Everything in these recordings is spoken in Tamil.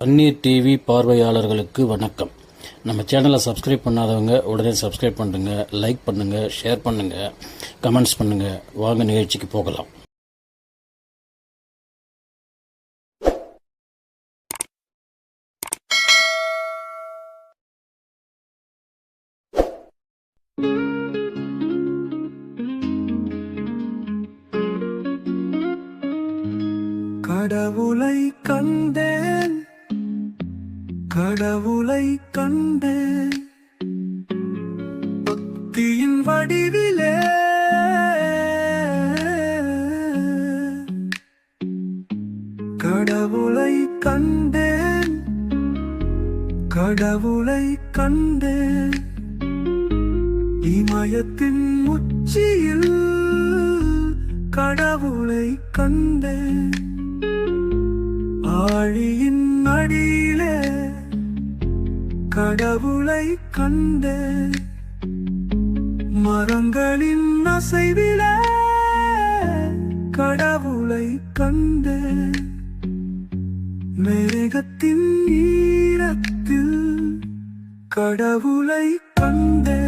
தண்ணீர் டிவி பார்வையாளர்களுக்கு வணக்கம். நம்ம சேனலை சப்ஸ்கிரைப் பண்ணாதவங்க உடனே சப்ஸ்கிரைப் பண்ணுங்க லைக் பண்ணுங்க ஷேர் பண்ணுங்க கமெண்ட்ஸ் பண்ணுங்க. வாங்க நிகழ்ச்சிக்கு போகலாம். கடவுளை கண்டேன். கடவுளை கண்டு பக்தியின் வடிவிலே கடவுளை கண்டேன் கடவுளை கண்டேன் இமயத்தின் உச்சியில் கடவுளை கண்டேன் ஆழியின் அடியிலே கடவுளை கண்டு மரங்களின் அசைவில கடவுளை கண்டு மேகத்தின் ஈரத்தில் கடவுளை கண்டு.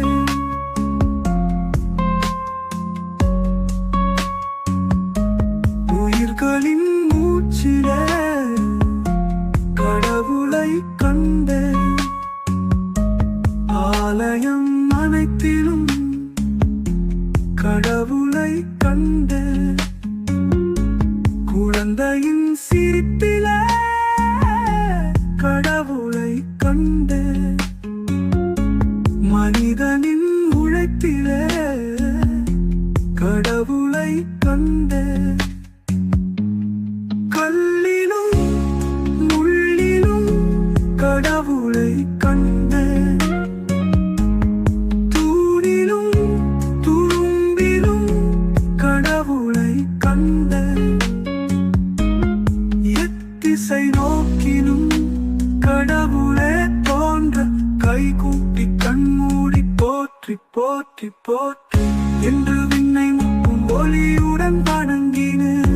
உயிர்களின் மூச்சில கடவுளை கண்டேன் ஆலயம் அனைத்திலும் கடவுளை கண்டேன் குழந்தையின் சிரிப்பில கடவுளை கண்டேன் மனிதனின் உழைப்பில கடவுளை கண்டேன் கல்லிலும் முள்ளிலும் கடவுளை கண்டேன் திசை நோக்கினும் கடவுளே தோன்ற கூட்டி கண்மூடி போற்றி போற்றி போற்றி. என்று விண்ணை முக்கும் ஒளியுடன் வணங்கினேன்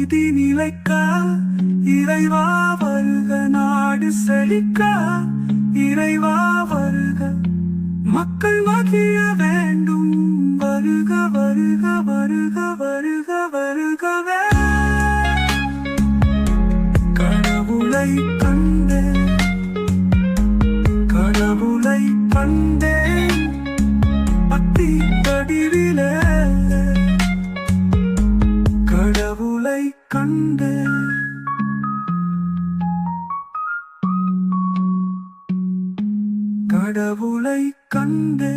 நீதி நிலைக்க இறைவா வருக நாடு செழிக்க? இறைவா வருக. மக்கள் மகிழ வேண்டும். வருக வருக வருக வருக வருகவே. கடவுளை கண்டேன். கடவுளை கண்டேன். கடவுளை கண்டு